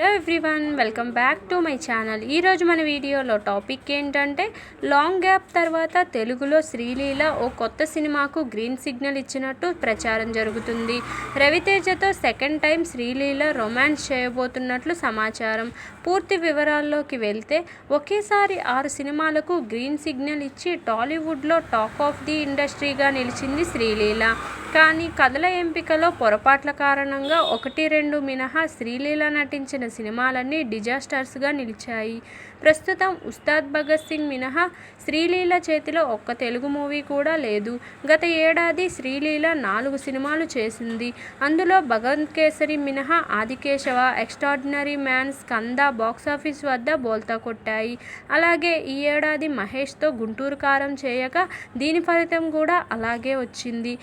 Hello everyone welcome back to my channel. ఈరోజు మన వీడియోలో టాపిక్ ఏంటంటే లాంగ్ గ్యాప్ తర్వాత తెలుగులో శ్రీలీల ఓ కొత్త సినిమాకు గ్రీన్ సిగ్నల్ ఇచ్చినట్టు ప్రచారం జరుగుతుంది. రవితేజతో సెకండ్ టైం శ్రీలీల రొమాన్స్ చేయబోతున్నట్లు సమాచారం. పూర్తి వివరాల్లోకి వెళ్తే ఒకేసారి ఆరు సినిమాలకు గ్రీన్ సిగ్నల్ ఇచ్చి టాలీవుడ్లో టాక్ ఆఫ్ ది ఇండస్ట్రీగా నిలిచింది శ్రీలీల. కానీ కథల ఎంపికలో పొరపాట్ల కారణంగా ఒకటి రెండు మినహా శ్రీలీల నటించిన సినిమాలన్నీ డిజాస్టర్స్గా నిలిచాయి. ప్రస్తుతం ఉస్తాద్ భగత్ సింగ్ మినహా శ్రీలీల చేతిలో ఒక్క తెలుగు మూవీ కూడా లేదు. గత ఏడాది శ్రీలీల నాలుగు సినిమాలు చేసింది. అందులో భగవంత్ కేసరి మినహా Aadikeshava extraordinary man Skanda box office వద్ద బోల్తా కొట్టాయి. అలాగే ఈ ఏడాది మహేష్తో గుంటూరు కారం చేయక దీని ఫలితం కూడా అలాగే వచ్చింది.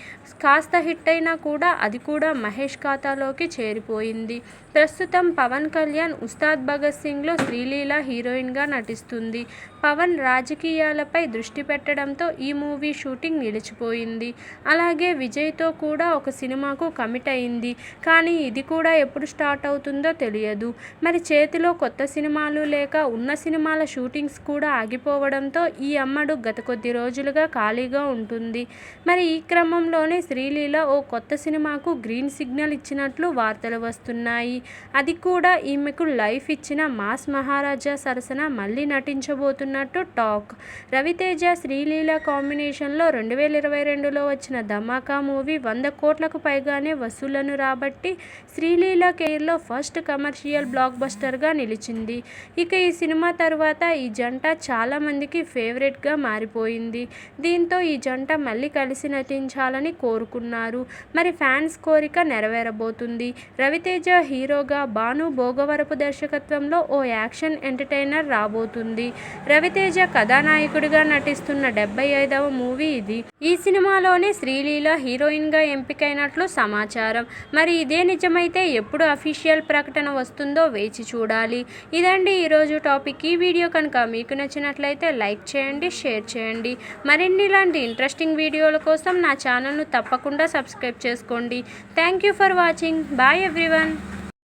కాస్త హిట్ అయినా కూడా అది కూడా మహేష్ ఖాతాలోకి చేరిపోయింది. ప్రస్తుతం పవన్ కళ్యాణ్ ఉస్తాద్ భగత్ సింగ్లో శ్రీలీల హీరోయిన్గా నటిస్తుంది. పవన్ రాజకీయాలపై దృష్టి పెట్టడంతో ఈ మూవీ షూటింగ్ నిలిచిపోయింది. అలాగే విజయ్తో కూడా ఒక సినిమాకు కమిట్ అయింది. కానీ ఇది కూడా ఎప్పుడు స్టార్ట్ అవుతుందో తెలియదు. మరి చేతిలో కొత్త సినిమాలు లేక ఉన్న సినిమాల షూటింగ్స్ కూడా ఆగిపోవడంతో ఈ అమ్మడు గత కొద్ది రోజులుగా ఖాళీగా ఉంటుంది. మరి ఈ క్రమంలోనే శ్రీ శ్రీలీల ఓ కొత్త సినిమాకు గ్రీన్ సిగ్నల్ ఇచ్చినట్లు వార్తలు వస్తున్నాయి. అది కూడా ఈమెకు లైఫ్ ఇచ్చిన మాస్ మహారాజా సరసన మళ్ళీ నటించబోతున్నట్టు టాక్. రవితేజ శ్రీలీల కాంబినేషన్లో రెండు వేల ఇరవై రెండులో వచ్చిన ధమాకా మూవీ వంద కోట్లకు పైగానే వసూళ్ళను రాబట్టి శ్రీలీల కెరీర్లో ఫస్ట్ కమర్షియల్ బ్లాక్ బస్టర్గా నిలిచింది. ఇక ఈ సినిమా తర్వాత ఈ జంట చాలామందికి ఫేవరెట్గా మారిపోయింది. దీంతో ఈ జంట మళ్ళీ కలిసి నటించాలని కోరుకున్నారు మరి ఫ్యాన్స్ కోరిక నెరవేరబోతుంది. రవితేజ హీరోగా భాను భోగవరపు దర్శకత్వంలో ఓ యాక్షన్ ఎంటర్టైనర్ రాబోతుంది. రవితేజ కథానాయకుడిగా నటిస్తున్న డెబ్బై ఐదవ మూవీ ఇది. ఈ సినిమాలోనే శ్రీలీల హీరోయిన్గా ఎంపికైనట్లు సమాచారం. మరి ఇదే నిజమైతే ఎప్పుడు అఫీషియల్ ప్రకటన వస్తుందో వేచి చూడాలి. ఇదండి ఈరోజు టాపిక్. ఈ వీడియో కనుక మీకు నచ్చినట్లయితే లైక్ చేయండి షేర్ చేయండి. మరిన్ని ఇలాంటి ఇంట్రెస్టింగ్ వీడియోల కోసం నా ఛానల్ను తప్పకుండా సబ్స్క్రైబ్ చేసుకోండి. Thank you for watching bye everyone